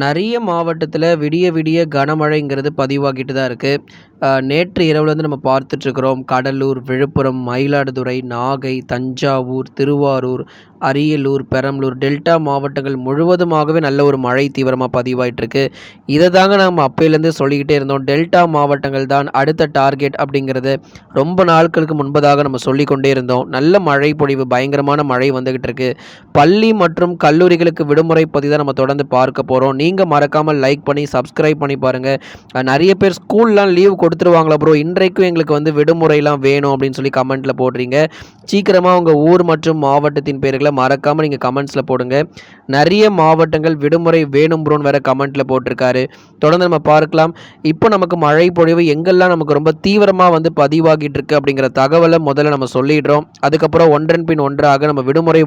நிறைய மாவட்டத்தில் விடிய விடிய கனமழைங்கிறது பதிவாகிட்டு தான் இருக்குது நேற்று இரவுலேருந்து நம்ம பார்த்துட்ருக்குறோம் கடலூர் விழுப்புரம் மயிலாடுதுறை நாகை தஞ்சாவூர் திருவாரூர் அரியலூர் பெரம்பலூர் டெல்டா மாவட்டங்கள் முழுவதுமாகவே நல்ல ஒரு மழை தீவிரமாக பதிவாயிட்டிருக்கு. இதை தாங்க நம்ம அப்பையிலேருந்து சொல்லிக்கிட்டே இருந்தோம். டெல்டா மாவட்டங்கள் தான் அடுத்த டார்கெட் அப்படிங்கிறது ரொம்ப நாட்களுக்கு முன்பதாக நம்ம சொல்லிக்கொண்டே இருந்தோம். நல்ல மழை பொழிவு பயங்கரமான மழை வந்துகிட்டு இருக்கு பள்ளி மற்றும் கல்லூரிகளுக்கு விடுமுறை பற்றி தான் நம்ம தொடர்ந்து பார்க்க போகிறோம் நீங்கள் மறக்காமல் லைக் பண்ணி சப்ஸ்கிரைப் பண்ணி பாருங்கள் நிறைய பேர் ஸ்கூல்லாம் லீவ் கொடுத்துருவாங்களா ப்ரோ? இன்றைக்கும் எங்களுக்கு வந்து விடுமுறைலாம் வேணும் அப்படின்னு சொல்லி கமெண்ட்டில் போடுறீங்க. சீக்கிரமாக உங்கள் ஊர் மற்றும் மாவட்டத்தின் பேர்களை மறக்காமல் நீங்கள் கமெண்ட்ஸில் போடுங்க. நிறைய மாவட்டங்கள் விடுமுறை வேணும் ப்ரோன்னு வேறு கமெண்ட்டில் போட்டிருக்காரு. தொடர்ந்து நம்ம பார்க்கலாம். இப்போ நமக்கு மழை பொழிவு எங்கெல்லாம் நமக்கு ரொம்ப தீவிரமாக வந்து பதிவாகிட்டு இருக்கு அப்படிங்கிற தகவலை முதல்ல நம்ம சொல்லிடுறோம். அதுக்கப்புறம் ஒன்றன் பின் ஒன்றாக நம்ம விடுமுறை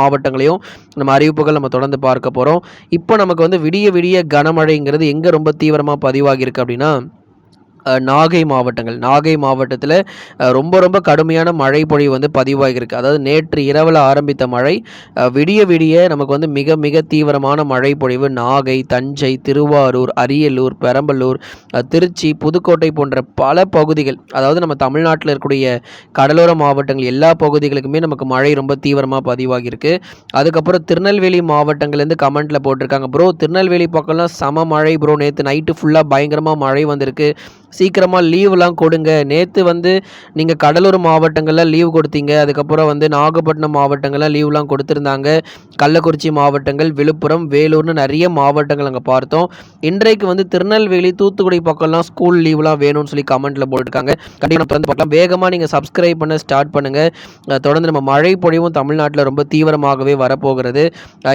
மாவட்டங்களையும் நம்ம அறிவிப்புகள் நம்ம தொடர்ந்து பார்க்க போகிறோம் இப்போ நமக்கு வந்து விடிய விடிய கனமழைங்கிறது எங்கே ரொம்ப தீவிரமாக பதிவாகியிருக்கு அப்படின்னா நாகை மாவட்டங்கள். நாகை மாவட்டத்தில் ரொம்ப ரொம்ப கடுமையான மழை பொழிவு வந்து பதிவாகியிருக்கு. அதாவது நேற்று இரவில் ஆரம்பித்த மழை விடிய விடிய நமக்கு வந்து மிக மிக தீவிரமான மழை பொழிவு நாகை தஞ்சை திருவாரூர் அரியலூர் பெரம்பலூர் திருச்சி புதுக்கோட்டை போன்ற பல பகுதிகள் அதாவது நம்ம தமிழ்நாட்டில் இருக்கக்கூடிய கடலோர மாவட்டங்கள் எல்லா பகுதிகளுக்குமே நமக்கு மழை ரொம்ப தீவிரமாக பதிவாகியிருக்கு. அதுக்கப்புறம் திருநெல்வேலி மாவட்டங்கள்லேருந்து கமெண்ட்டில் போட்டிருக்காங்க ப்ரோ திருநெல்வேலி பக்கம்லாம் சம மழை ப்ரோ நேற்று நைட்டு ஃபுல்லாக பயங்கரமாக மழை வந்திருக்கு. சீக்கிரமாக லீவ்லாம் கொடுங்க. நேற்று வந்து நீங்கள் கடலூர் மாவட்டங்களில் லீவ் கொடுத்தீங்க. அதுக்கப்புறம் வந்து நாகப்பட்டினம் மாவட்டங்களில் லீவ்லாம் கொடுத்துருந்தாங்க. கள்ளக்குறிச்சி மாவட்டங்கள் விழுப்புரம் வேலூர்னு நிறைய மாவட்டங்கள் அங்கே பார்த்தோம். இன்றைக்கு வந்து திருநெல்வேலி தூத்துக்குடி பக்கம்லாம் ஸ்கூல் லீவ்லாம் வேணும்னு சொல்லி கமெண்ட்டில் போட்டிருக்காங்க. கண்டிப்பாக தொடர்ந்து பார்க்கலாம். வேகமாக நீங்கள் சப்ஸ்கிரைப் பண்ண ஸ்டார்ட் பண்ணுங்கள் தொடர்ந்து நம்ம மழை பொழிவும் தமிழ்நாட்டில் ரொம்ப தீவிரமாகவே வரப்போகிறது.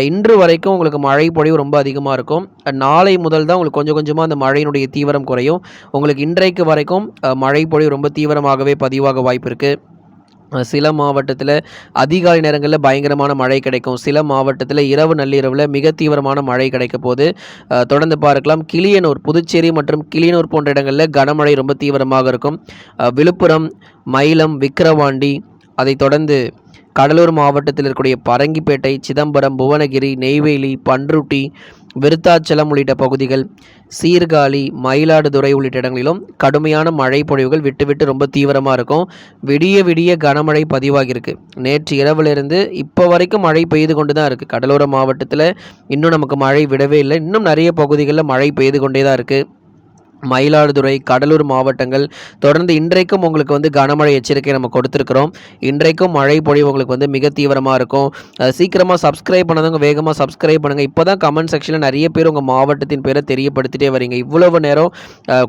இன்று வரைக்கும் உங்களுக்கு மழை பொழிவு ரொம்ப அதிகமாக இருக்கும். நாளை முதல் தான் உங்களுக்கு கொஞ்சம் கொஞ்சமாக அந்த மழையினுடைய தீவிரம் குறையும். உங்களுக்கு இன்றைக்கு வரைக்கும் மழைப்பொழி மழை பொழிவு ரொம்ப தீவிரமாகவே பதிவாக வாய்ப்பு இருக்குது சில மாவட்டத்தில் அதிகாலை நேரங்களில் பயங்கரமான மழை கிடைக்கும். சில மாவட்டத்தில் இரவு நள்ளிரவில் மிக தீவிரமான மழை கிடைக்க போது தொடர்ந்து பார்க்கலாம். கிளியனூர் புதுச்சேரி மற்றும் கிளியனூர் போன்ற இடங்களில் கனமழை ரொம்ப தீவிரமாக இருக்கும். விழுப்புரம் மயிலம் விக்கிரவாண்டி அதைத் தொடர்ந்து கடலூர் மாவட்டத்தில் இருக்கக்கூடிய பரங்கிப்பேட்டை சிதம்பரம் புவனகிரி நெய்வேலி பன்ருட்டி விருத்தாச்சலம் உள்ளிட்ட பகுதிகள் சீர்காழி மயிலாடுதுறை உள்ளிட்ட இடங்களிலும் கடுமையான மழை பொழிவுகள் விட்டு விட்டு ரொம்ப தீவிரமாக இருக்கும். விடிய விடிய கனமழை பதிவாகியிருக்கு. நேற்று இரவிலிருந்து இப்போ வரைக்கும் மழை பெய்து கொண்டு தான் இருக்குது கடலோர மாவட்டத்தில் இன்னும் நமக்கு மழை விடவே இல்லை. இன்னும் நிறைய பகுதிகளில் மழை பெய்து கொண்டே தான் இருக்குது மயிலாடுதுறை கடலூர் மாவட்டங்கள். தொடர்ந்து இன்றைக்கும் உங்களுக்கு வந்து கனமழை எச்சரிக்கை நம்ம கொடுத்துருக்குறோம். இன்றைக்கும் மழை பொழிவு உங்களுக்கு வந்து மிக தீவிரமாக இருக்கும். சீக்கிரமாக சப்ஸ்கிரைப் பண்ணதவங்க வேகமாக சப்ஸ்கிரைப் பண்ணுங்கள் இப்போ தான் கமெண்ட் செக்ஷனில் நிறைய பேர் உங்கள் மாவட்டத்தின் பேரை தெரியப்படுத்திட்டே வரீங்க. இவ்வளவு நேரம்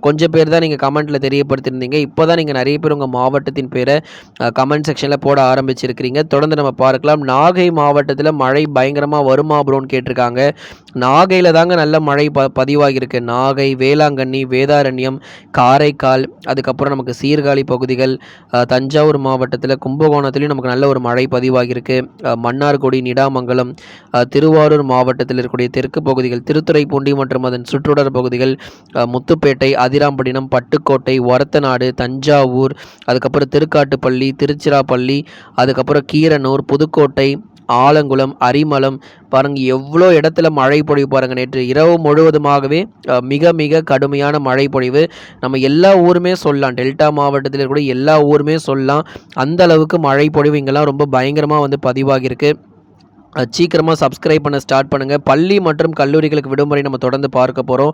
கொஞ்சம் பேர் தான் நீங்கள் கமெண்ட்டில் தெரியப்படுத்தியிருந்தீங்க இப்போ தான் நீங்கள் நிறைய பேர் உங்கள் மாவட்டத்தின் பேரை கமெண்ட் செக்ஷனில் போட ஆரம்பிச்சிருக்கிறீங்க. தொடர்ந்து நம்ம பார்க்கலாம். நாகை மாவட்டத்தில் மழை பயங்கரமாக வருமா ப்ரோன்னு கேட்டிருக்காங்க. நாகையில் தாங்க நல்ல மழை ப பதிவாகியிருக்கு. நாகை வேளாங்கண்ணி வே வேதாரண்யம் காரைக்கால் அதுக்கப்புறம் நமக்கு சீர்காழி பகுதிகள் தஞ்சாவூர் மாவட்டத்தில் கும்பகோணத்துலேயும் நமக்கு நல்ல ஒரு மழை பதிவாகியிருக்கு. மன்னார்குடி நிடாமங்கலம் திருவாரூர் மாவட்டத்தில் இருக்கக்கூடிய தெற்கு பகுதிகள் திருத்துறைப்பூண்டி மற்றும் அதன் சுற்றுடர் பகுதிகள் முத்துப்பேட்டை அதிராம்பட்டினம் பட்டுக்கோட்டை ஒரத்தநாடு தஞ்சாவூர் அதுக்கப்புறம் திருக்காட்டுப்பள்ளி திருச்சிராப்பள்ளி அதுக்கப்புறம் கீரனூர் புதுக்கோட்டை ஆலங்குளம் அரிமளம் பாருங்க எவ்வளோ இடத்துல மழை பொழிவு பாருங்க நேற்று இரவு முழுவதுமாகவே மிக மிக கடுமையான மழை பொழிவு. நம்ம எல்லா ஊருமே சொல்லலாம். டெல்டா மாவட்டத்தில் இருக்கக்கூடிய எல்லா ஊருமே சொல்லலாம். அந்த அளவுக்கு மழை பொழிவு இங்கெல்லாம் ரொம்ப பயங்கரமாக வந்து பதிவாகியிருக்கு. சீக்கிரமாக சப்ஸ்கிரைப் பண்ண ஸ்டார்ட் பண்ணுங்கள் பள்ளி மற்றும் கல்லூரிகளுக்கு விடுமுறை நம்ம தொடர்ந்து பார்க்க போகிறோம்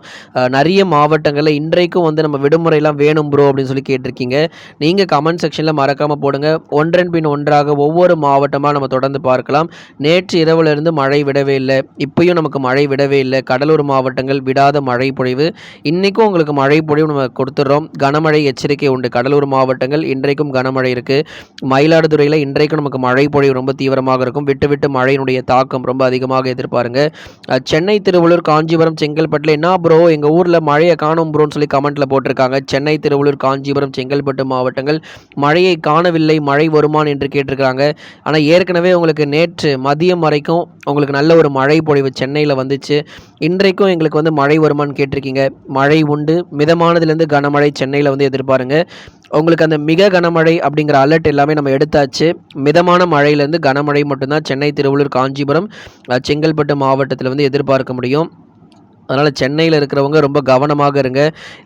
நிறைய மாவட்டங்களில் இன்றைக்கும் வந்து நம்ம விடுமுறைலாம் வேணும் ப்ரோ அப்படின்னு சொல்லி கேட்டிருக்கீங்க. நீங்கள் கமெண்ட் செக்ஷனில் மறக்காமல் போடுங்க. ஒன்றன் பின் ஒன்றாக ஒவ்வொரு மாவட்டமாக நம்ம தொடர்ந்து பார்க்கலாம். நேற்று இரவுலேருந்து மழை விடவே இல்லை. இப்பயும் நமக்கு மழை விடவே இல்லை. கடலூர் மாவட்டங்கள் விடாத மழை பொழிவு. இன்றைக்கும் உங்களுக்கு மழை பொழிவு நம்ம கொடுத்துட்றோம். கனமழை எச்சரிக்கை உண்டு. கடலூர் மாவட்டங்கள் இன்றைக்கும் கனமழை இருக்குது மயிலாடுதுறையில் இன்றைக்கும் நமக்கு மழை பொழிவு ரொம்ப தீவிரமாக இருக்கும். விட்டு விட்டு மழையினுடைய தாக்கம் ரொம்ப அதிகமாக எதிர்பாருங்க. சென்னை திருவள்ளூர் காஞ்சிபுரம் செங்கல்பட்டில் என்ன ப்ரோ எங்கள் ஊரில் மழையை காணும் ப்ரோன்னு சொல்லி கமெண்ட்டில் போட்டிருக்காங்க. சென்னை திருவள்ளூர் காஞ்சிபுரம் செங்கல்பட்டு மாவட்டங்கள் மழையை காணவில்லை மழை வருமான் என்று கேட்டிருக்காங்க ஆனால் ஏற்கனவே உங்களுக்கு நேற்று மதியம் வரைக்கும் உங்களுக்கு நல்ல ஒரு மழை பொழிவு சென்னையில் வந்துச்சு. இன்றைக்கும் எங்களுக்கு வந்து மழை வருமான்னு கேட்டிருக்கீங்க. மழை உண்டு. மிதமானதுலேருந்து கனமழை சென்னையில் வந்து எதிர்பாருங்க. உங்களுக்கு அந்த மிக கனமழை அப்படிங்கிற அலர்ட் எல்லாமே நம்ம எடுத்தாச்சு. மிதமான மழையிலேருந்து கனமழை மட்டும்தான் சென்னை திருவள்ளூர் காஞ்சிபுரம் செங்கல்பட்டு மாவட்டத்தில் வந்து எதிர்பார்க்க முடியும். அதனால் சென்னையில் இருக்கிறவங்க ரொம்ப கவனமாக இருங்க.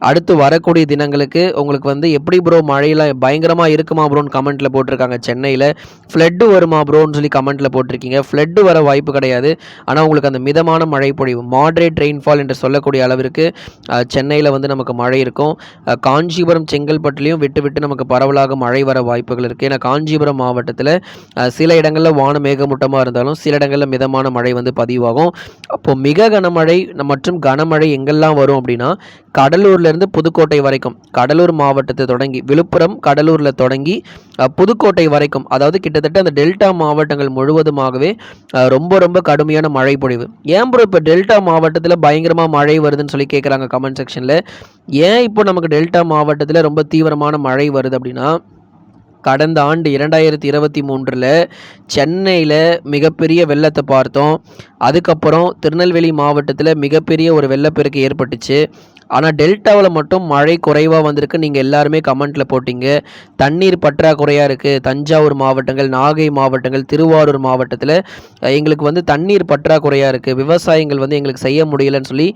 அடுத்து வரக்கூடிய தினங்களுக்கு உங்களுக்கு வந்து எப்படி ப்ரோ மழையெல்லாம் பயங்கரமாக இருக்குமா ப்ரோன்னு கமெண்ட்டில் போட்டிருக்காங்க சென்னையில். ஃப்ளட்டு வருமா ப்ரோன்னு சொல்லி கமெண்ட்டில் போட்டிருக்கீங்க. ஃப்ளட்டு வர வாய்ப்பு கிடையாது. ஆனால் உங்களுக்கு அந்த மிதமான மழை பொழிவு மாட்ரேட் ரெயின்ஃபால் என்று சொல்லக்கூடிய அளவிற்கு சென்னையில் வந்து நமக்கு மழை இருக்கும். காஞ்சிபுரம் செங்கல்பட்டுலேயும் விட்டு விட்டு நமக்கு பரவலாக மழை வர வாய்ப்புகள் இருக்குது ஏன்னா காஞ்சிபுரம் மாவட்டத்தில் சில இடங்களில் வானம் மேகமூட்டமாக இருந்தாலும் சில இடங்களில் மிதமான மழை வந்து பதிவாகும். அப்போது மிக கனமழை மற்றும் கனமழை எங்கெல்லாம் வரும் அப்படின்னா கடலூர்லேருந்து புதுக்கோட்டை வரைக்கும் கடலூர் மாவட்டத்தை தொடங்கி விழுப்புரம் கடலூரில் தொடங்கி புதுக்கோட்டை வரைக்கும் அதாவது கிட்டத்தட்ட அந்த டெல்டா மாவட்டங்கள் முழுவதுமாகவே ரொம்ப ரொம்ப கடுமையான மழை பொழிவு. ஏன் ப்ரோ இப்போ டெல்டா மாவட்டத்தில் பயங்கரமாக மழை வருதுன்னு சொல்லி கேட்குறாங்க கமெண்ட் செக்ஷனில் ஏன் இப்போ நமக்கு டெல்டா மாவட்டத்தில் ரொம்ப தீவிரமான மழை வருது அப்படின்னா கடந்த ஆண்டு இரண்டாயிரத்தி இருபத்தி மூன்றில் சென்னையில் மிகப்பெரிய வெள்ளத்தை பார்த்தோம். அதுக்கப்புறம் திருநெல்வேலி மாவட்டத்தில் மிகப்பெரிய ஒரு வெள்ளப்பெருக்கு ஏற்பட்டுச்சு. ஆனால் டெல்டாவில் மட்டும் மழை குறைவாக வந்திருக்கு. நீங்கள் எல்லாருமே கமெண்ட்டில் போட்டிங்க. தண்ணீர் பற்றாக்குறையாக இருக்குது தஞ்சாவூர் மாவட்டங்கள் நாகை மாவட்டங்கள் திருவாரூர் மாவட்டத்தில் எங்களுக்கு வந்து தண்ணீர் பற்றாக்குறையாக இருக்குது விவசாயங்கள் வந்து எங்களுக்கு செய்ய முடியலன்னு சொல்லி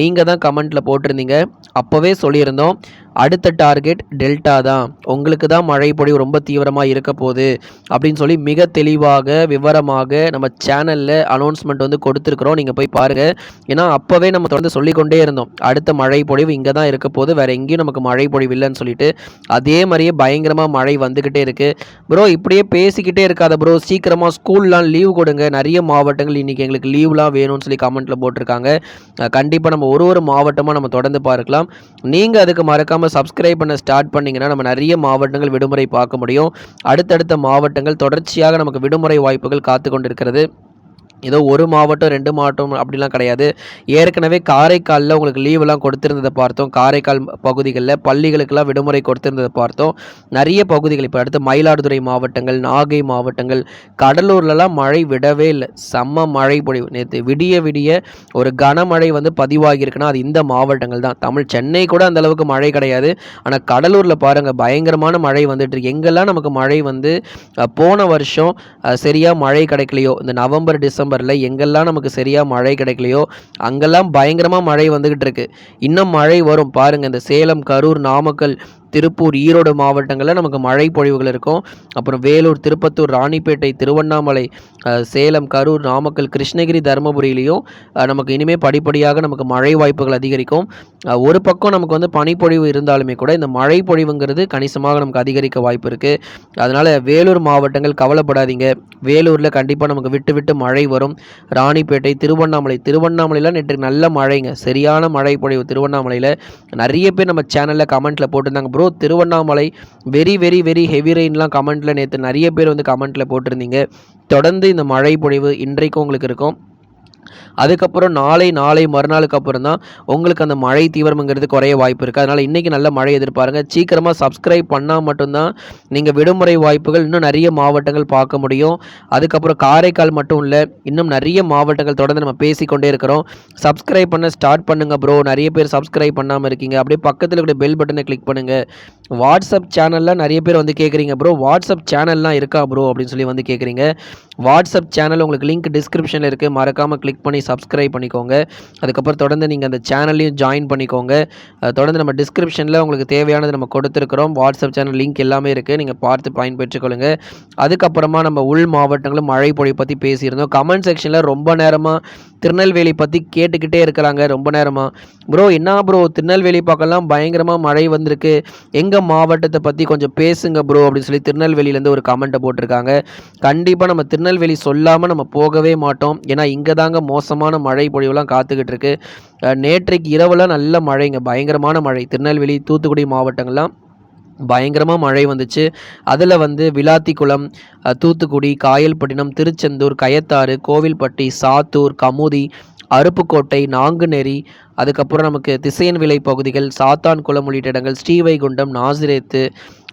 நீங்கள் தான் கமெண்ட்டில் போட்டிருந்தீங்க. அப்போவே சொல்லியிருந்தோம். அடுத்த டார்கெட் டெல்டா தான். உங்களுக்கு தான் மழை பொழிவு ரொம்ப தீவிரமாக இருக்க போகுது அப்படின்னு சொல்லி மிக தெளிவாக விவரமாக நம்ம சேனலில் அனௌன்ஸ்மெண்ட் வந்து கொடுத்துருக்குறோம். நீங்கள் போய் பாருங்கள் ஏன்னா அப்போவே நம்ம தொடர்ந்து சொல்லிக்கொண்டே இருந்தோம். அடுத்த மழை பொழிவு இங்கே தான் இருக்க போது வேறு எங்கேயும் நமக்கு மழை பொழிவு இல்லைன்னு சொல்லிட்டு. அதே மாதிரியே பயங்கரமாக மழை வந்துக்கிட்டே இருக்குது ப்ரோ இப்படியே பேசிக்கிட்டே இருக்காத ப்ரோ சீக்கிரமாக ஸ்கூல்லாம் லீவ் கொடுங்க. நிறைய மாவட்டங்கள் இன்றைக்கி எங்களுக்கு லீவ்லாம் வேணும்னு சொல்லி கமெண்ட்டில் போட்டிருக்காங்க. கண்டிப்பாக நம்ம ஒரு ஒரு மாவட்டமாக நம்ம தொடர்ந்து பார்க்கலாம். நீங்கள் அதுக்கு மறக்காமல் சப்ஸ்கிரைப் பண்ண ஸ்டார்ட் பண்ணிங்கன்னா நம்ம நிறைய மாவட்டங்கள் விடுமுறை பார்க்க முடியும். அடுத்தடுத்த மாவட்டங்கள் தொடர்ச்சியாக நமக்கு விடுமுறை வாய்ப்புகள் காத்து கொண்டிருக்கிறது. ஏதோ ஒரு மாவட்டம் ரெண்டு மாவட்டம் அப்படிலாம் கிடையாது. ஏற்கனவே காரைக்காலில் உங்களுக்கு லீவெல்லாம் கொடுத்துருந்ததை பார்த்தோம். காரைக்கால் பகுதிகளில் பள்ளிகளுக்கெல்லாம் விடுமுறை கொடுத்துருந்ததை பார்த்தோம். நிறைய பகுதிகள் இப்போ அடுத்து மயிலாடுதுறை மாவட்டங்கள் நாகை மாவட்டங்கள் கடலூர்லலாம் மழை விடவே இல்லை. செம்ம மழை பொழிவு. நேற்று விடிய விடிய ஒரு கனமழை வந்து பதிவாகியிருக்குன்னா அது இந்த மாவட்டங்கள் தான். தமிழ் சென்னை கூட அந்தளவுக்கு மழை கிடையாது. ஆனால் கடலூரில் பாருங்கள் பயங்கரமான மழை வந்துட்டு எங்கெல்லாம் நமக்கு மழை வந்து போன வருஷம் சரியாக மழை கிடைக்கலையோ இந்த நவம்பர் டிசம்பரில் எங்கெல்லாம் நமக்கு சரியா மழை கிடைக்கலையோ அங்கெல்லாம் பயங்கரமாக மழை வந்துக்கிட்டு இருக்கு. இன்னும் மழை வரும். பாருங்க இந்த சேலம் கரூர் நாமக்கல் திருப்பூர் ஈரோடு மாவட்டங்களில் நமக்கு மழை பொழிவுகள் இருக்கும். அப்புறம் வேலூர் திருப்பத்தூர் ராணிப்பேட்டை திருவண்ணாமலை சேலம் கரூர் நாமக்கல் கிருஷ்ணகிரி தருமபுரியிலையும் நமக்கு இனிமேல் படிப்படியாக நமக்கு மழை வாய்ப்புகள் அதிகரிக்கும். ஒரு பக்கம் நமக்கு வந்து பனிப்பொழிவு இருந்தாலுமே கூட இந்த மழை பொழிவுங்கிறது கணிசமாக நமக்கு அதிகரிக்க வாய்ப்பு இருக்குது அதனால் வேலூர் மாவட்டங்கள் கவலைப்படாதீங்க. வேலூரில் கண்டிப்பாக நமக்கு விட்டு விட்டு மழை வரும். ராணிப்பேட்டை திருவண்ணாமலை திருவண்ணாமலையில் நேற்று நல்ல மழைங்க. சரியான மழை பொழிவு திருவண்ணாமலையில். நிறைய பேர் நம்ம சேனலில் கமெண்ட்டில் போட்டிருந்தாங்க. Bro Tiruvannamalai very very very heavy ரெயின்லாம் கமெண்ட்டில் நேற்று நிறைய பேர் வந்து கமெண்ட்டில் போட்டிருந்தீங்க. தொடர்ந்து இந்த மழை பொழிவு இன்றைக்கும் உங்களுக்கு இருக்கும். அதுக்கப்புறம் நாளை நாளை மறுநாளுக்கு அப்புறம் தான் உங்களுக்கு அந்த மழை தீவிரம்ங்கிறது குறைய வாய்ப்பு இருக்குது அதனால் இன்றைக்கி நல்ல மழை எதிர்பாருங்க. சீக்கிரமாக சப்ஸ்கிரைப் பண்ணால் மட்டும்தான் நீங்கள் விடுமுறை வாய்ப்புகள் இன்னும் நிறைய மாவட்டங்கள் பார்க்க முடியும். அதுக்கப்புறம் காரைக்கால் மட்டும் இல்லை இன்னும் நிறைய மாவட்டங்கள் தொடர்ந்து நம்ம பேசிக்கொண்டே இருக்கிறோம். சப்ஸ்கிரைப் பண்ண ஸ்டார்ட் பண்ணுங்கள் ப்ரோ நிறைய பேர் சப்ஸ்கிரைப் பண்ணாமல் இருக்கீங்க. அப்படியே பக்கத்தில் கூட பெல் பட்டனை கிளிக் பண்ணுங்கள் வாட்ஸ்அப் சேனலில் நிறைய பேர் வந்து கேட்குறீங்க ப்ரோ வாட்ஸ்அப் சேனல்லாம் இருக்கா ப்ரோ அப்படின்னு சொல்லி வந்து கேட்குறீங்க வாட்ஸ்அப் சேனல் உங்களுக்கு லிங்க் டிஸ்கிரிப்ஷனில் இருக்குது மறக்காமல் கிளிக் பண்ணி சப்ஸ்கிரைப் பண்ணிக்கோங்க. அதுக்கப்புறம் தொடர்ந்து நீங்கள் அந்த சேனல்லையும் ஜாயின் பண்ணிக்கோங்க. தொடர்ந்து நம்ம டிஸ்கிரிப்ஷனில் உங்களுக்கு தேவையானது நம்ம கொடுத்துருக்குறோம். வாட்ஸ்அப் சேனல் லிங்க் எல்லாமே இருக்குது நீங்கள் பார்த்து பயன்பெற்றுக்கொள்ளுங்க. அதுக்கப்புறமா நம்ம உள் மாவட்டங்களும் மழை பொழி பற்றி பேசியிருந்தோம். கமெண்ட் செக்ஷனில் ரொம்ப நேரமாக திருநெல்வேலி பற்றி கேட்டுக்கிட்டே இருக்கிறாங்க ரொம்ப நேரமாக ப்ரோ என்ன ப்ரோ திருநெல்வேலி பக்கம்லாம் பயங்கரமாக மழை வந்திருக்கு. எங்கள் மாவட்டத்தை பற்றி கொஞ்சம் பேசுங்க ப்ரோ அப்படின்னு சொல்லி திருநெல்வேலியிலேருந்து ஒரு கமெண்ட்டை போட்டிருக்காங்க. கண்டிப்பாக நம்ம திருநெல்வேலி சொல்லாமல் நம்ம போகவே மாட்டோம். ஏன்னா இங்கே தாங்க மோசமான மழை பொழிவுலாம் காத்துக்கிட்டு இருக்கு. நேற்றைக்கு இரவுலாம் நல்ல மழைங்க பயங்கரமான மழை. திருநெல்வேலி தூத்துக்குடி மாவட்டங்கள்லாம் பயங்கரமாக மழை வந்துச்சு. அதில் வந்து விளாத்திக்குளம் தூத்துக்குடி காயல்பட்டினம் திருச்செந்தூர் கயத்தாறு கோவில்பட்டி சாத்தூர் கமுதி அருப்புக்கோட்டை நாங்குநேரி அதுக்கப்புறம் நமக்கு திசையன் விலை பகுதிகள் சாத்தான்குளம் உள்ளிட்ட இடங்கள் ஸ்ரீவைகுண்டம் நாசிரேத்து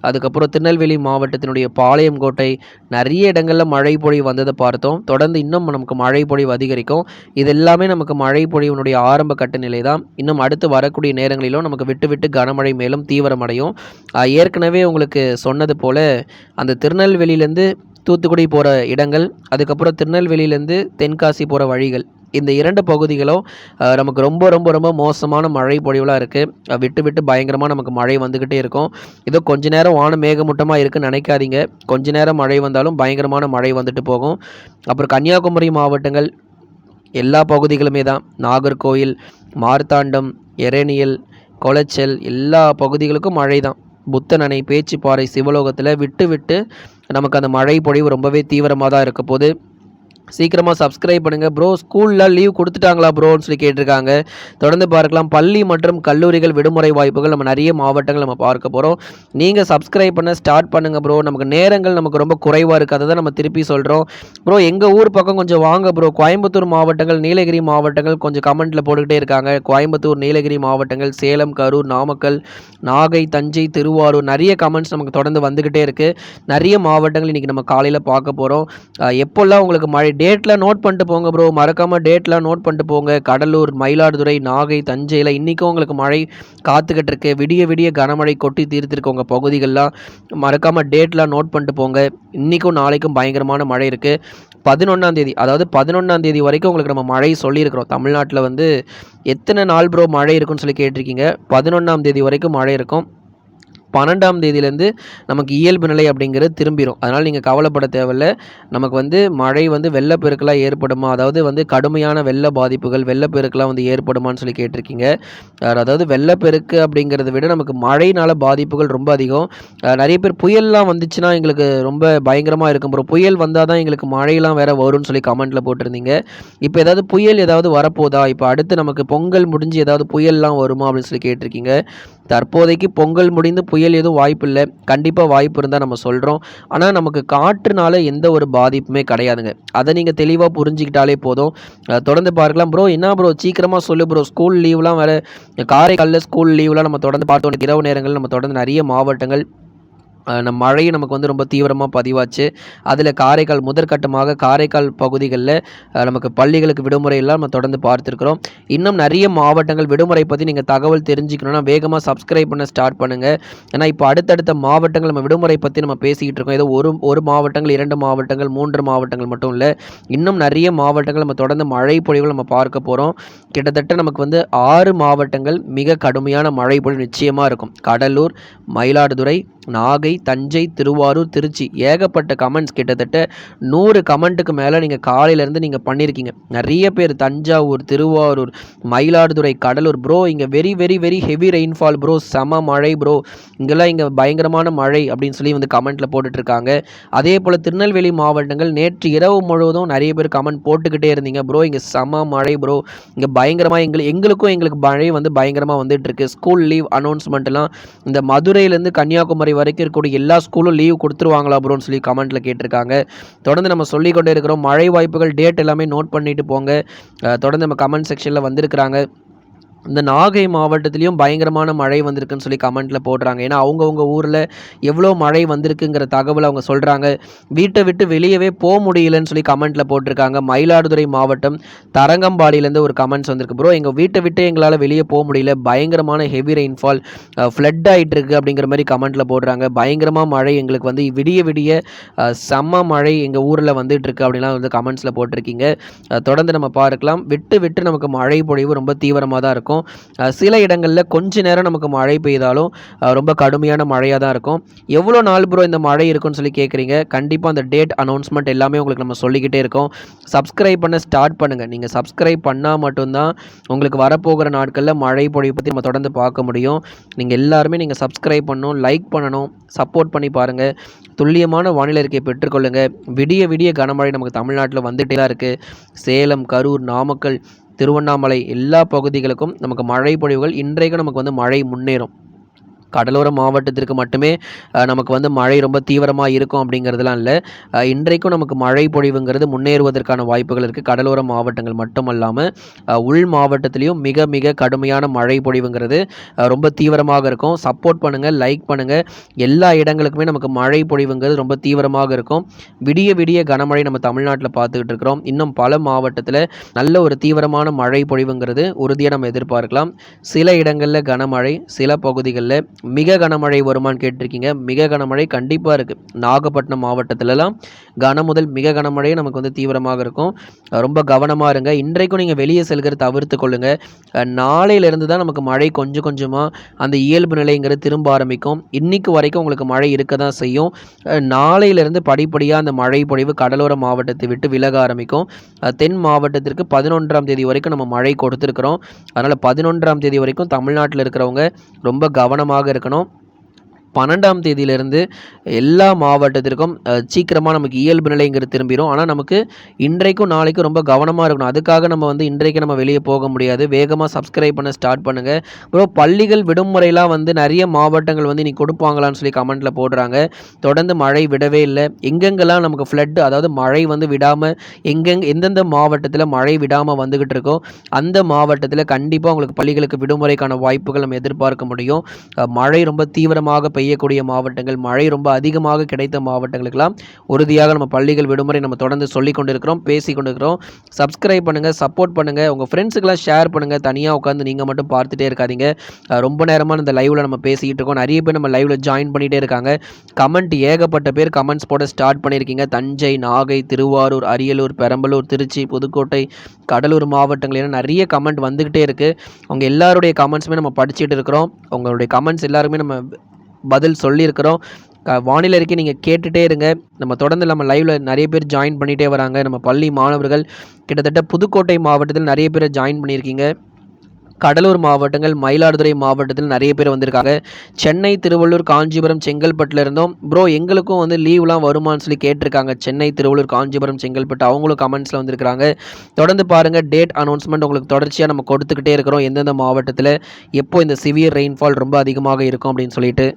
அதுக்கப்புறம் திருநெல்வேலி மாவட்டத்தினுடைய பாளையங்கோட்டை நிறைய இடங்களில் மழை பொழிவு வந்ததை பார்த்தோம். தொடர்ந்து இன்னும் நமக்கு மழை பொழிவு அதிகரிக்கும். இது எல்லாமே நமக்கு மழை பொழிவினுடைய ஆரம்ப கட்ட நிலை தான் இன்னும் அடுத்து வரக்கூடிய நேரங்களிலும் நமக்கு விட்டு விட்டு கனமழை மேலும் தீவிரமடையும். ஏற்கனவே உங்களுக்கு சொன்னது போல் அந்த திருநெல்வேலியிலேருந்து தூத்துக்குடி போகிற இடங்கள் அதுக்கப்புறம் திருநெல்வேலியிலேருந்து தென்காசி போகிற வழிகள் இந்த இரண்டு பகுதிகளும் நமக்கு ரொம்ப ரொம்ப ரொம்ப மோசமான மழை பொழிவுலாம் இருக்குது விட்டு விட்டு பயங்கரமாக நமக்கு மழை வந்துக்கிட்டே இருக்கும். ஏதோ கொஞ்ச நேரம் வானம் மேகமூட்டமாக இருக்குன்னு நினைக்காதீங்க. கொஞ்ச நேரம் மழை வந்தாலும் பயங்கரமான மழை வந்துட்டு போகும். அப்புறம் கன்னியாகுமரி மாவட்டங்கள் எல்லா பகுதிகளுமே தான். நாகர்கோயில் மார்த்தாண்டம் எரேனியல் கொளச்சல் எல்லா பகுதிகளுக்கும் மழை தான். புத்தனணை பேச்சுப்பாறை சிவலோகத்தில் விட்டு விட்டு நமக்கு அந்த மழை பொழிவு ரொம்பவே தீவிரமாக தான் இருக்க போது சீக்கிரமாக சப்ஸ்கிரைப் பண்ணுங்கள் ப்ரோ ஸ்கூலில் லீவ் கொடுத்துட்டாங்களா ப்ரோன்னு சொல்லி கேட்டிருக்காங்க. தொடர்ந்து பார்க்கலாம். பள்ளி மற்றும் கல்லூரிகள் விடுமுறை வாய்ப்புகள் நம்ம நிறைய மாவட்டங்கள் நம்ம பார்க்க போகிறோம் நீங்கள் சப்ஸ்கிரைப் பண்ண ஸ்டார்ட் பண்ணுங்கள் ப்ரோ நமக்கு நேரங்கள் நமக்கு ரொம்ப குறைவாக இருக்குது அதை தான் நம்ம திருப்பி சொல்கிறோம் ப்ரோ எங்கள் ஊர் பக்கம் கொஞ்சம் வாங்க ப்ரோ கோயம்புத்தூர் மாவட்டங்கள் நீலகிரி மாவட்டங்கள் கொஞ்சம் கமெண்ட்டில் போட்டுக்கிட்டே இருக்காங்க. கோயம்புத்தூர் நீலகிரி மாவட்டங்கள் சேலம் கரூர் நாமக்கல் நாகை தஞ்சை திருவாரூர் நிறைய கமெண்ட்ஸ் நமக்கு தொடர்ந்து வந்துக்கிட்டே இருக்குது நிறைய மாவட்டங்கள் இன்றைக்கி நம்ம காலையில் பார்க்க போகிறோம் எப்போல்லாம் உங்களுக்கு மழை டேட்டில் நோட் பண்ணிட்டு போங்க ப்ரோ மறக்காமல் டேட்லாம் நோட் பண்ணிட்டு போங்க. கடலூர் மயிலாடுதுறை நாகை தஞ்சையில் இன்றைக்கும் உங்களுக்கு மழை காத்துக்கிட்டு இருக்கு. விடிய விடிய கனமழை கொட்டி தீர்த்திருக்கு உங்கள் பகுதிகள்லாம். மறக்காமல் டேட்லாம் நோட் பண்ணிட்டு போங்க. இன்றைக்கும் நாளைக்கும் பயங்கரமான மழை இருக்குது பதினொன்றாம் தேதி அதாவது பதினொன்றாம் தேதி வரைக்கும் உங்களுக்கு நம்ம மழை சொல்லியிருக்கிறோம். தமிழ்நாட்டில் வந்து எத்தனை நாள் ப்ரோ மழை இருக்குன்னு சொல்லி கேட்டிருக்கீங்க? பதினொன்றாம் தேதி வரைக்கும் மழை இருக்கும். பன்னெண்டாம் தேதியிலேருந்து நமக்கு இயல்பு நிலை அப்படிங்கிறது திரும்பிடும் அதனால் நீங்கள் கவலைப்பட தேவையில்ல. நமக்கு வந்து மழை வந்து வெள்ளப்பெருக்கெல்லாம் ஏற்படுமா? அதாவது வந்து கடுமையான வெள்ள பாதிப்புகள் வெள்ளப்பெருக்கெல்லாம் வந்து ஏற்படுமான்னு சொல்லி கேட்டிருக்கீங்க. அதாவது வெள்ளப்பெருக்கு அப்படிங்கிறத விட நமக்கு மழையினால் பாதிப்புகள் ரொம்ப அதிகம். நிறைய பேர் புயல்லாம் வந்துச்சுன்னா எங்களுக்கு ரொம்ப பயங்கரமாக இருக்கும். ப்ரோ புயல் வந்தால் தான் எங்களுக்கு மழையெல்லாம் வேறு வரும்னு சொல்லி கமெண்ட்டில் போட்டிருந்தீங்க. இப்போ ஏதாவது புயல் ஏதாவது வரப்போதா? இப்போ அடுத்து நமக்கு பொங்கல் முடிஞ்சு ஏதாவது புயல்லாம் வருமா அப்படின்னு சொல்லி கேட்டிருக்கீங்க. தற்போதைக்கு பொங்கல் முடிந்து புயல் எதுவும் வாய்ப்பு இல்லை கண்டிப்பாக வாய்ப்பு இருந்தால் நம்ம சொல்கிறோம் ஆனால் நமக்கு காற்றுனால எந்த ஒரு பாதிப்புமே கிடையாதுங்க. அதை நீங்கள் தெளிவாக புரிஞ்சுக்கிட்டாலே போதும். தொடர்ந்து பார்க்கலாம் ப்ரோ என்ன ப்ரோ சீக்கிரமாக சொல்லு ப்ரோ ஸ்கூல் லீவ்லாம் வேறு காரைக்காலில் ஸ்கூல் லீவ்லாம் நம்ம தொடர்ந்து பார்த்தோம். இரவு நேரங்கள் நம்ம தொடர்ந்து நிறைய மாவட்டங்கள் அஹ் நம்ம மழையும் நமக்கு வந்து ரொம்ப தீவிரமாக பதிவாச்சு. அதில் காரைக்கால் முதற்கட்டமாக காரைக்கால் பகுதிகளில் நமக்கு பள்ளிகளுக்கு விடுமுறை எல்லாம் நம்ம தொடர்ந்து பார்த்துருக்குறோம். இன்னும் நிறைய மாவட்டங்கள் விடுமுறை பற்றி நீங்கள் தகவல் தெரிஞ்சுக்கணும்னா வேகமாக சப்ஸ்கிரைப் பண்ண ஸ்டார்ட் பண்ணுங்கள் ஏன்னா இப்போ அடுத்தடுத்த மாவட்டங்கள் நம்ம விடுமுறை பற்றி நம்ம பேசிக்கிட்டு இருக்கோம். ஏதோ ஒரு ஒரு மாவட்டங்கள் இரண்டு மாவட்டங்கள் மூன்று மாவட்டங்கள் மட்டும் இல்லை. இன்னும் நிறைய மாவட்டங்கள் நம்ம தொடர்ந்து மழை பொழிவுகள் நம்ம பார்க்க போகிறோம் கிட்டத்தட்ட நமக்கு வந்து ஆறு மாவட்டங்கள் மிக கடுமையான மழை பொழிவு நிச்சயமாக இருக்கும். கடலூர் மயிலாடுதுறை நாகை தஞ்சை திருவாரூர் திருச்சி ஏகப்பட்ட கமெண்ட்ஸ் கிட்டத்தட்ட நூறு கமெண்ட்டுக்கு மேலே நீங்கள் காலையிலேருந்து நீங்கள் பண்ணியிருக்கீங்க நிறைய பேர் தஞ்சாவூர் திருவாரூர் மயிலாடுதுறை கடலூர் ப்ரோ இங்கே very very very heavy rainfall bro செம மழை ப்ரோ இங்கெல்லாம் இங்கே பயங்கரமான மழை அப்படின்னு சொல்லி வந்து கமெண்ட்டில் போட்டுட்ருக்காங்க. அதே போல் திருநெல்வேலி மாவட்டங்கள் நேற்று இரவு முழுவதும் நிறைய பேர் கமெண்ட் போட்டுக்கிட்டே இருந்தீங்க ப்ரோ இங்கே செம மழை ப்ரோ இங்கே பயங்கரமாக எங்களுக்கு எங்களுக்கும் எங்களுக்கு மழை வந்து பயங்கரமாக வந்துட்டுருக்கு ஸ்கூல் லீவ் அனௌன்ஸ்மெண்ட்லாம் இந்த மதுரையிலேருந்து கன்னியாகுமரி வரைக்கும் இருக்கக்கூடிய எல்லா ஸ்கூலும் லீவ் கொடுத்துருவாங்களா ப்ரோன்னு சொல்லி கமெண்ட்டில் கேட்டிருக்காங்க. தொடர்ந்து நம்ம சொல்லிக்கொண்டே இருக்கிறோம். மழை வாய்ப்புகள் டேட் எல்லாமே நோட் பண்ணிட்டு போங்க. தொடர்ந்து நம்ம கமெண்ட் செக்ஷனில் வந்திருக்கிறாங்க. இந்த நாகை மாவட்டத்திலையும் பயங்கரமான மழை வந்திருக்குன்னு சொல்லி கமெண்ட்டில் போடுறாங்க. ஏன்னா அவங்கவுங்க ஊரில் எவ்வளோ மழை வந்திருக்குங்கிற தகவல் அவங்க சொல்கிறாங்க வீட்டை விட்டு வெளியவே போக முடியலன்னு சொல்லி கமெண்ட்டில் போட்டிருக்காங்க. மயிலாடுதுறை மாவட்டம் தரங்கம்பாடியிலேருந்து ஒரு கமெண்ட்ஸ் வந்திருக்கு. ப்ரோ எங்கள் வீட்டை விட்டு எங்களால் வெளியே போக முடியல. பயங்கரமான ஹெவி ரெயின்ஃபால் ஃப்ளட் ஆகிட்டு இருக்கு அப்படிங்கிற மாதிரி கமெண்ட்டில் போடுறாங்க. பயங்கரமாக மழை எங்களுக்கு வந்து விடிய விடிய செம்ம மழை எங்கள் ஊரில் வந்துட்டு இருக்கு அப்படின்லாம் வந்து கமெண்ட்ஸில் போட்டிருக்கீங்க. தொடர்ந்து நம்ம பார்க்கலாம். விட்டு விட்டு நமக்கு மழை பொழிவு ரொம்ப தீவிரமாக தான் இருக்கும். இருக்கும். சில இடங்களில் கொஞ்ச நேரம் நமக்கு மழை பெய்தாலும் ரொம்ப கடுமையான மழையாக தான் இருக்கும். எவ்வளோ நாள் ப்ரோ இந்த மழை இருக்குன்னு சொல்லி கேட்குறீங்க கண்டிப்பாக அந்த டேட் அனௌன்ஸ்மெண்ட் எல்லாமே உங்களுக்கு நம்ம சொல்லிக்கிட்டே இருக்கோம். சப்ஸ்கிரைப் பண்ண ஸ்டார்ட் பண்ணுங்கள் நீங்கள் சப்ஸ்கிரைப் பண்ணால் மட்டும்தான் உங்களுக்கு வரப்போகிற நாட்களில் மழை பொழிவு பற்றி நம்ம தொடர்ந்து பார்க்க முடியும். நீங்கள் எல்லாருமே நீங்கள் சப்ஸ்கிரைப் பண்ணணும் லைக் பண்ணணும் சப்போர்ட் பண்ணி பாருங்கள் துல்லியமான வானிலை அறிக்கையை பெற்றுக்கொள்ளுங்கள் விடிய விடிய கனமழை நமக்கு தமிழ்நாட்டில் வந்துகிட்டே தான் இருக்குது சேலம் கரூர் நாமக்கல் திருவண்ணாமலை எல்லா பகுதிகளுக்கும் நமக்கு மழை பொழிவுகள் இன்றைக்கும் நமக்கு வந்து மழை முன்னேறும். கடலோர மாவட்டத்திற்கு மட்டுமே நமக்கு வந்து மழை ரொம்ப தீவிரமாக இருக்கும் அப்படிங்கிறதுலாம் இல்லை. இன்றைக்கும் நமக்கு மழை பொழிவுங்கிறது முன்னேறுவதற்கான வாய்ப்புகள் இருக்குது கடலோர மாவட்டங்கள் மட்டுமல்லாமல் உள் மாவட்டத்திலையும் மிக மிக கடுமையான மழை பொழிவுங்கிறது ரொம்ப தீவிரமாக இருக்கும். சப்போர்ட் பண்ணுங்கள் லைக் பண்ணுங்கள் எல்லா இடங்களுக்குமே நமக்கு மழை பொழிவுங்கிறது ரொம்ப தீவிரமாக இருக்கும். விடிய விடிய கனமழை நம்ம தமிழ்நாட்டில் பார்த்துக்கிட்டு இருக்கிறோம். இன்னும் பல மாவட்டத்தில் நல்ல ஒரு தீவிரமான மழை பொழிவுங்கிறது உறுதியாக நம்ம எதிர்பார்க்கலாம். சில இடங்களில் கனமழை சில பகுதிகளில் மிக கனமழை வருமான்னு கேட்டிருக்கீங்க. மிக கனமழை கண்டிப்பாக இருக்குது நாகப்பட்டினம் மாவட்டத்திலலாம் கன முதல் மிக கனமழை நமக்கு வந்து தீவிரமாக இருக்கும். ரொம்ப கவனமாக இருங்க. இன்றைக்கும் நீங்கள் வெளியே செல்கிற தவிர்த்து கொள்ளுங்கள் நாளையிலேருந்து நாளையிலிருந்து தான் நமக்கு மழை கொஞ்சம் கொஞ்சமாக அந்த இயல்பு நிலைங்கிறது திரும்ப ஆரம்பிக்கும். இன்னைக்கு வரைக்கும் உங்களுக்கு மழை இருக்க தான் செய்யும். நாளையிலேருந்து நாளையிலிருந்து படிப்படியாக அந்த மழை பொழிவு கடலோர மாவட்டத்தை விட்டு விலக ஆரம்பிக்கும். தென் மாவட்டத்திற்கு பதினொன்றாம் தேதி வரைக்கும் நம்ம மழை கொடுத்துருக்குறோம். அதனால் பதினொன்றாம் தேதி வரைக்கும் தமிழ்நாட்டில் இருக்கிறவங்க ரொம்ப கவனமாக இருக்கணும். பன்னெண்டாம் தேதியிலிருந்து எல்லா மாவட்டத்திற்கும் சீக்கிரமாக நமக்கு இயல்பு நிலைங்கிறது திரும்பிடும் ஆனால் நமக்கு இன்றைக்கும் நாளைக்கும் ரொம்ப கவனமாக இருக்கணும். அதுக்காக நம்ம வந்து இன்றைக்கு நம்ம வெளியே போக முடியாது. வேகமாக சப்ஸ்கிரைப் பண்ண ஸ்டார்ட் பண்ணுங்கள் அப்புறம் பள்ளிகள் விடுமுறைலாம் வந்து நிறைய மாவட்டங்கள் வந்து இன்னைக்கு கொடுப்பாங்களான்னு சொல்லி கமெண்ட்டில் போடுறாங்க. தொடர்ந்து மழை விடவே இல்லை. எங்கெங்கெல்லாம் நமக்கு ஃப்ளட் அதாவது மழை வந்து விடாமல் எங்கெங்க எந்தெந்த மாவட்டத்தில் மழை விடாமல் வந்துக்கிட்டு இருக்கோ அந்த மாவட்டத்தில் கண்டிப்பாக உங்களுக்கு பள்ளிகளுக்கு விடுமுறைக்கான வாய்ப்புகள் நம்ம எதிர்பார்க்க முடியும். மழை ரொம்ப தீவிரமாக பெய்யக்கூடிய மாவட்டங்கள் மழை ரொம்ப அதிகமாக கிடைத்த மாவட்டங்களுக்கெல்லாம் உறுதியாக நம்ம பள்ளிகள் விடுமுறை நம்ம தொடர்ந்து சொல்லி கொண்டிருக்கிறோம் பேசி கொண்டிருக்கிறோம். சப்ஸ்கிரைப் பண்ணுங்கள் சப்போர்ட் பண்ணுங்கள் உங்கள் ஃப்ரெண்ட்ஸுக்கெல்லாம் ஷேர் பண்ணுங்கள் தனியாக உட்காந்து நீங்கள் மட்டும் பார்த்துட்டே இருக்காதீங்க. ரொம்ப நேரமாக இந்த லைவில் நம்ம பேசிக்கிட்டு இருக்கோம். நிறைய பேர் நம்ம லைவில் ஜாயின் பண்ணிகிட்டே இருக்காங்க. கமெண்ட் ஏகப்பட்ட பேர் கமெண்ட்ஸ் போட ஸ்டார்ட் பண்ணியிருக்கீங்க. தஞ்சை நாகை திருவாரூர் அரியலூர் பெரம்பலூர் திருச்சி புதுக்கோட்டை கடலூர் மாவட்டங்கள் என நிறைய கமெண்ட் வந்துக்கிட்டே இருக்குது அவங்க எல்லாருடைய கமெண்ட்ஸுமே நம்ம படிச்சுட்டு இருக்கிறோம். உங்களுடைய கமெண்ட்ஸ் எல்லாருமே நம்ம பதில் சொல்லியிருக்கிறோம். வானிலை இருக்கே நீங்கள் கேட்டுகிட்டே இருங்க. நம்ம தொடர்ந்து நம்ம லைவில் நிறைய பேர் ஜாயின் பண்ணிகிட்டே வராங்க. நம்ம பள்ளி மாணவர்கள் கிட்டத்தட்ட புதுக்கோட்டை மாவட்டத்தில் நிறைய பேர் ஜாயின் பண்ணியிருக்கீங்க. கடலூர் மாவட்டங்கள் மயிலாடுதுறை மாவட்டத்தில் நிறைய பேர் வந்திருக்காங்க. சென்னை திருவள்ளூர் காஞ்சிபுரம் செங்கல்பட்டில் இருந்தோம். ப்ரோ எங்களுக்கும் வந்து லீவ்லாம் வருமான்னு சொல்லி கேட்டிருக்காங்க. சென்னை திருவள்ளூர் காஞ்சிபுரம் செங்கல்பட்டு அவங்களும் கமெண்ட்ஸில் வந்திருக்காங்க தொடர்ந்து பாருங்கள் டேட் அனௌன்ஸ்மெண்ட் உங்களுக்கு தொடர்ச்சியாக நம்ம கொடுத்துக்கிட்டே இருக்கிறோம். எந்தெந்த மாவட்டத்தில் எப்போ இந்த சிவியர் ரெயின்ஃபால் ரொம்ப அதிகமாக இருக்கும் அப்படின்னு சொல்லிட்டு.